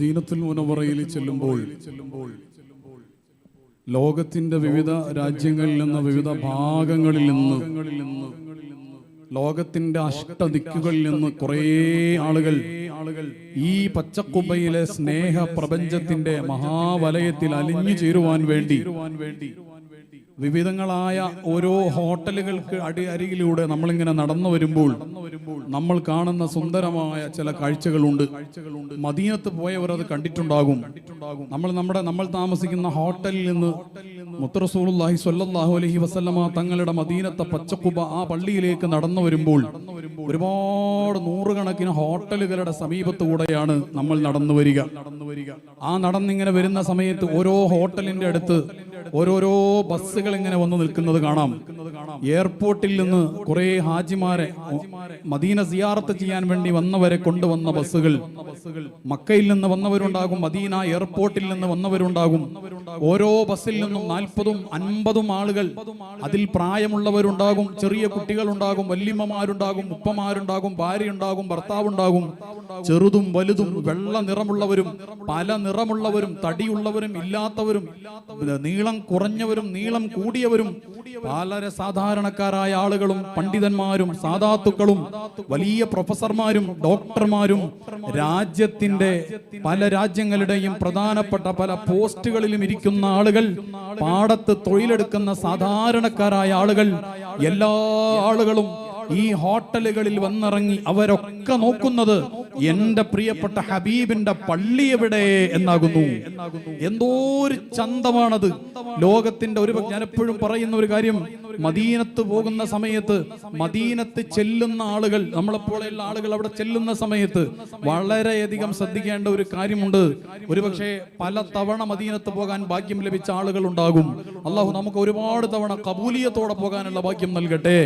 മദീനത്തുൽ മുനവറയിൽ ചെല്ലുമ്പോൾ ലോകത്തിന്റെ വിവിധ രാജ്യങ്ങളിൽ നിന്ന് വിവിധ ഭാഗങ്ങളിൽ നിന്ന് ലോകത്തിന്റെ അഷ്ടദിക്കുകളിൽ നിന്ന് കുറേ ആളുകൾ ഈ പച്ചക്കുബയിലെ സ്നേഹ പ്രപഞ്ചത്തിന്റെ മഹാവലയത്തിൽ അലിഞ്ഞു ചേരുവാൻ വേണ്ടി വിവിധങ്ങളായ ഓരോ ഹോട്ടലുകൾക്ക് അടി അരികിലൂടെ നമ്മളിങ്ങനെ നടന്നു വരുമ്പോൾ നമ്മൾ കാണുന്ന സുന്ദരമായ ചില കാഴ്ചകളുണ്ട്. മദീനത്ത് പോയവർ അത് കണ്ടിട്ടുണ്ടാകും. നമ്മൾ നമ്മുടെ നമ്മൾ താമസിക്കുന്ന ഹോട്ടലിൽ നിന്ന് മുത്തറസൂലുള്ളാഹി സ്വല്ലല്ലാഹു അലഹി വസല്ലമ തങ്ങളുടെ മദീനത്തെ പച്ചക്കുബ ആ പള്ളിയിലേക്ക് നടന്നു വരുമ്പോൾ ഒരുപാട് നൂറുകണക്കിന് ഹോട്ടലുകളുടെ സമീപത്തുകൂടെയാണ് നമ്മൾ നടന്നു വരിക. ആ നടന്നിങ്ങനെ വരുന്ന സമയത്ത് ഓരോ ഹോട്ടലിന്റെ അടുത്ത് ഓരോരോ ബസ്സുകൾ ഇങ്ങനെ വന്നു നിൽക്കുന്നത് കാണാം. എയർപോർട്ടിൽ നിന്ന് കുറെ ഹാജിമാരെ മദീന സിയാറത്ത് ചെയ്യാൻ വേണ്ടി വന്നവരെ കൊണ്ടുവന്ന ബസ്സുകൾ. മക്കയിൽ നിന്ന് വന്നവരുണ്ടാകും മദീന എയർപോർട്ടിൽ നിന്ന് വന്നവരുണ്ടാകും. ഓരോ ബസ്സിൽ നിന്നും നാൽപ്പതും അൻപതും ആളുകൾ അതിൽ പ്രായമുള്ളവരുണ്ടാകും ചെറിയ കുട്ടികളുണ്ടാകും വല്യമ്മമാരുണ്ടാകും ഉപ്പമാരുണ്ടാകും ഭാര്യയുണ്ടാകും ഭർത്താവുണ്ടാകും. ചെറുതും വലുതും വെള്ള നിറമുള്ളവരും പല നിറമുള്ളവരും തടിയുള്ളവരും ഇല്ലാത്തവരും നീളം കുറഞ്ഞവരും നീളം കൂടിയവരും വളരെ സാധാരണക്കാരായ ആളുകളും പണ്ഡിതന്മാരും സാധാത്തുക്കളും വലിയ പ്രൊഫസർമാരും ഡോക്ടർമാരും രാജ്യത്തിന്റെ പല രാജ്യങ്ങളുടെയും പ്രധാനപ്പെട്ട പല പോസ്റ്റുകളിലും ഇരിക്കുന്ന ആളുകൾ പാടത്ത് തൊഴിലെടുക്കുന്ന സാധാരണക്കാരായ ആളുകൾ എല്ലാ ആളുകളും ഈ ഹോട്ടലുകളിൽ വന്നിറങ്ങി അവരൊക്കെ നോക്കുന്നത് എന്റെ പ്രിയപ്പെട്ട ഹബീബിന്റെ പള്ളി എവിടെ എന്നാകുന്നു. എന്തോ ഒരു ചന്തമാണത്. ലോകത്തിന്റെ ഒരു ഞാൻ എപ്പോഴും പറയുന്ന ഒരു കാര്യം. മദീനത്ത് പോകുന്ന സമയത്ത് മദീനത്ത് ചെല്ലുന്ന ആളുകൾ നമ്മളെപ്പോലെയുള്ള ആളുകൾ അവിടെ ചെല്ലുന്ന സമയത്ത് വളരെയധികം ശ്രദ്ധിക്കേണ്ട ഒരു കാര്യമുണ്ട്. ഒരുപക്ഷെ പല തവണ മദീനത്ത് പോകാൻ ഭാഗ്യം ലഭിച്ച ആളുകൾ ഉണ്ടാകും. അള്ളാഹു നമുക്ക് ഒരുപാട് തവണ കബൂലിയത്തോടെ പോകാനുള്ള ഭാഗ്യം നൽകട്ടെ.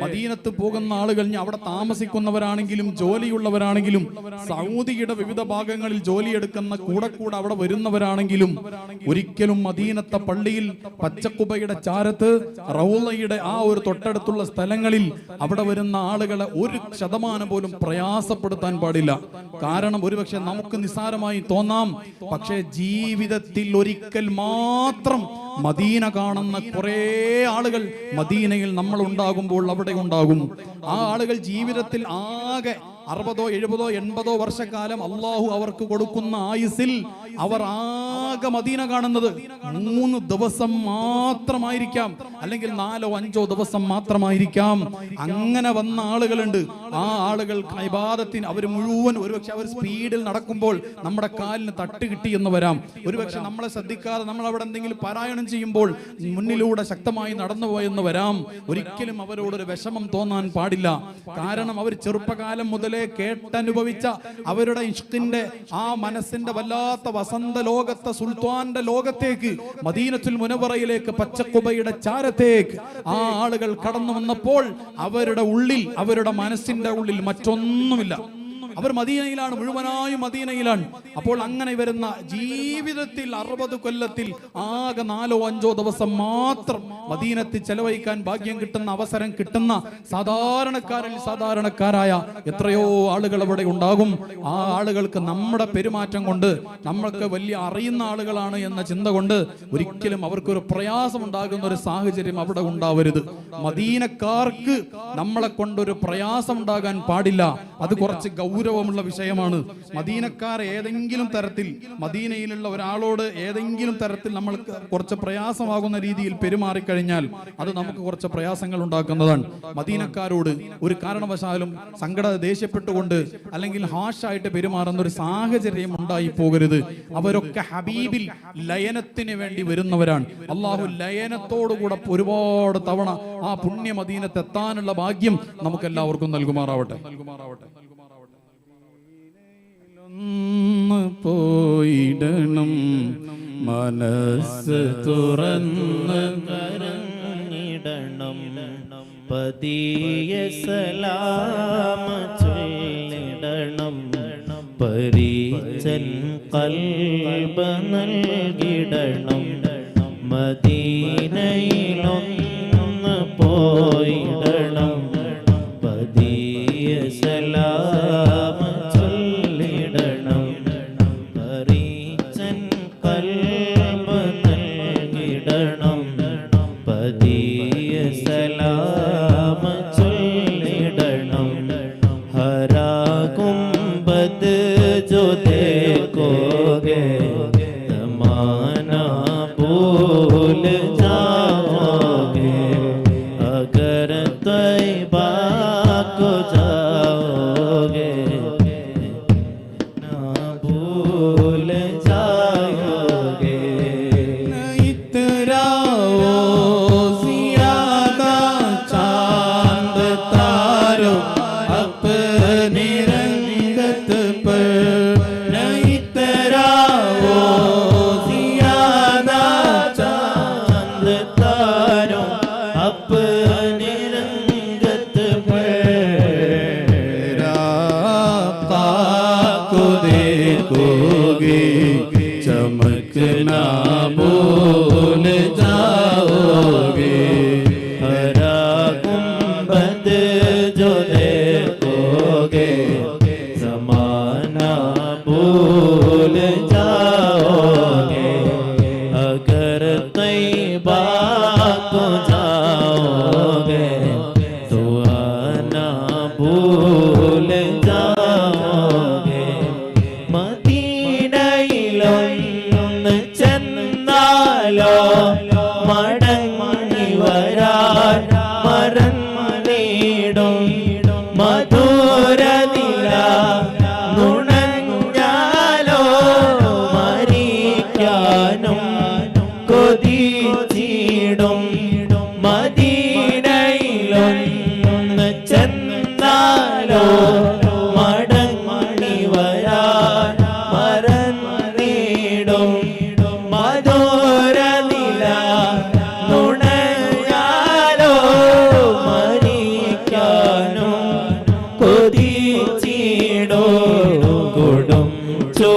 മദീനത്ത് പോകുന്ന ആളുകൾ അവിടെ താമസിക്കുന്നവരാണെങ്കിലും ജോലിയുള്ളവരാണെങ്കിലും സൗദിയുടെ വിവിധ ഭാഗങ്ങളിൽ ജോലിയെടുക്കുന്ന കൂടെ കൂടെ അവിടെ വരുന്നവരാണെങ്കിലും ഒരിക്കലും മദീനത്തെ പള്ളിയിൽ പച്ചക്കുബയുടെ ചാരത്ത് റൗളയുടെ ആ ഒരു തൊട്ടടുത്തുള്ള സ്ഥലങ്ങളിൽ അവിടെ വരുന്ന ആളുകളെ ഒരു ശതമാനം പോലും പ്രയാസപ്പെടുത്താൻ പാടില്ല. കാരണം ഒരുപക്ഷെ നമുക്ക് നിസ്സാരമായി തോന്നാം പക്ഷേ ജീവിതത്തിൽ ഒരിക്കൽ മാത്രം മദീന കാണുന്ന കുറേ ആളുകൾ മദീനയിൽ നമ്മൾ ഉണ്ടാകുമ്പോൾ അവിടെ ഉണ്ടാകും. ആ ആളുകൾ ജീവിതത്തിൽ ആകെ അറുപതോ എഴുപതോ എൺപതോ വർഷക്കാലം അള്ളാഹു അവർക്ക് കൊടുക്കുന്ന ആയുസിൽ അവർ ആകെ മദീന കാണുന്നത് മൂന്ന് ദിവസം മാത്രമായിരിക്കാം. അല്ലെങ്കിൽ നാലോ അഞ്ചോ ദിവസം മാത്രമായിരിക്കാം. അങ്ങനെ വന്ന ആളുകളുണ്ട്. ആ ആളുകൾ ഇബാദത്തിന് അവർ മുഴുവൻ ഒരുപക്ഷെ അവർ സ്പീഡിൽ നടക്കുമ്പോൾ നമ്മുടെ കാലിന് തട്ട് കിട്ടി എന്ന് വരാം. ഒരുപക്ഷെ നമ്മളെ ശ്രദ്ധിക്കാതെ നമ്മൾ അവിടെ എന്തെങ്കിലും പാരായണം ചെയ്യുമ്പോൾ മുന്നിലൂടെ ശക്തമായി നടന്നു പോയെന്ന് വരാം. ഒരിക്കലും അവരോടൊരു വിഷമം തോന്നാൻ പാടില്ല. കാരണം അവർ ചെറുപ്പകാലം മുതലേ കേട്ടനുഭവിച്ച അവരുടെ ഇഷ്കിന്റെ ആ മനസ്സിന്റെ വല്ലാത്ത വസന്ത ലോകത്തെ സുൽത്താന്റെ ലോകത്തേക്ക് മദീനത്തുൽ മുനവറയിലേക്ക് പച്ചക്കുബയുടെ ചാരത്തേക്ക് ആ ആളുകൾ കടന്നു വന്നപ്പോൾ അവരുടെ ഉള്ളിൽ അവരുടെ മനസ്സിന്റെ ഉള്ളിൽ മറ്റൊന്നുമില്ല. അവർ മദീനയിലാണ് മുഴുവനായും മദീനയിലാണ് അപ്പോൾ അങ്ങനെ വരുന്ന ജീവിതത്തിൽ അറുപത് കൊല്ലത്തിൽ ആകെ നാലോ അഞ്ചോ ദിവസം മാത്രം മദീനത്തിൽ ചെലവഴിക്കാൻ ഭാഗ്യം കിട്ടുന്ന അവസരം കിട്ടുന്ന സാധാരണക്കാരിൽ സാധാരണക്കാരായ എത്രയോ ആളുകൾ അവിടെ ഉണ്ടാകും. ആ ആളുകൾക്ക് നമ്മുടെ പെരുമാറ്റം കൊണ്ട് നമ്മൾക്ക് വലിയ അറിയുന്ന ആളുകളാണ് എന്ന ചിന്ത കൊണ്ട് ഒരിക്കലും അവർക്കൊരു പ്രയാസം ഉണ്ടാകുന്ന ഒരു സാഹചര്യം അവിടെ ഉണ്ടാവരുത്. മദീനക്കാർക്ക് നമ്മളെ കൊണ്ടൊരു പ്രയാസം ഉണ്ടാകാൻ പാടില്ല. അത് കുറച്ച് ഗൗരവമുള്ള വിഷയമാണ്. മദീനക്കാർ ഏതെങ്കിലും തരത്തിൽ മദീനയിലുള്ള ഒരാളോട് ഏതെങ്കിലും തരത്തിൽ നമ്മൾ കുറച്ച് പ്രയാസമാകുന്ന രീതിയിൽ പെരുമാറിക്കഴിഞ്ഞാൽ അത് നമുക്ക് കുറച്ച് പ്രയാസങ്ങൾ ഉണ്ടാക്കുന്നതാണ്. മദീനക്കാരോട് ഒരു കാരണവശാലും സങ്കട ദേഷ്യപ്പെട്ടുകൊണ്ട് അല്ലെങ്കിൽ ഹാഷായിട്ട് പെരുമാറുന്ന ഒരു സാഹചര്യം ഉണ്ടായി പോകരുത് അവരൊക്കെ ഹബീബിൽ ലയനത്തിന് വേണ്ടി വരുന്നവരാണ്. അള്ളാഹു ലയനത്തോടുകൂടെ ഒരുപാട് തവണ ആ പുണ്യ മദീനത്ത് എത്താനുള്ള ഭാഗ്യം നമുക്ക് എല്ലാവർക്കും നൽകുമാറാവട്ടെ നൽകുമാറാവട്ടെ. മനസ്സ് തുറന്ന് കരങ്ങിടണം പതിയ സലാമ ചൊല്ലിടണം. പരീചൻ കൽബ നൽകിടണം. മദീനയിലൊന്ന് പോയിടണം. പതിയ സലാമ ചൊല്ലിടണം. Oh.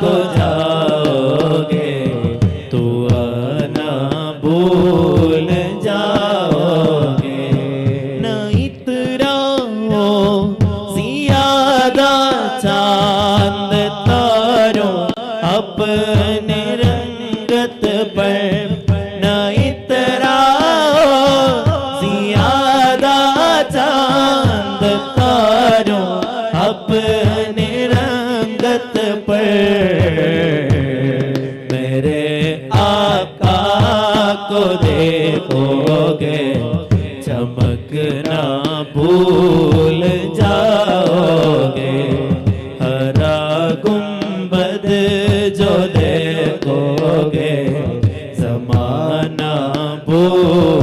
को जाओगे तो आना भूल जाओगे। न इतना सियादा चाँद तारो अपने रंगत पर। आका को देखोगे चमकना भूल जाओगे। हरा गुंबद जो देखोगे जमाना भूल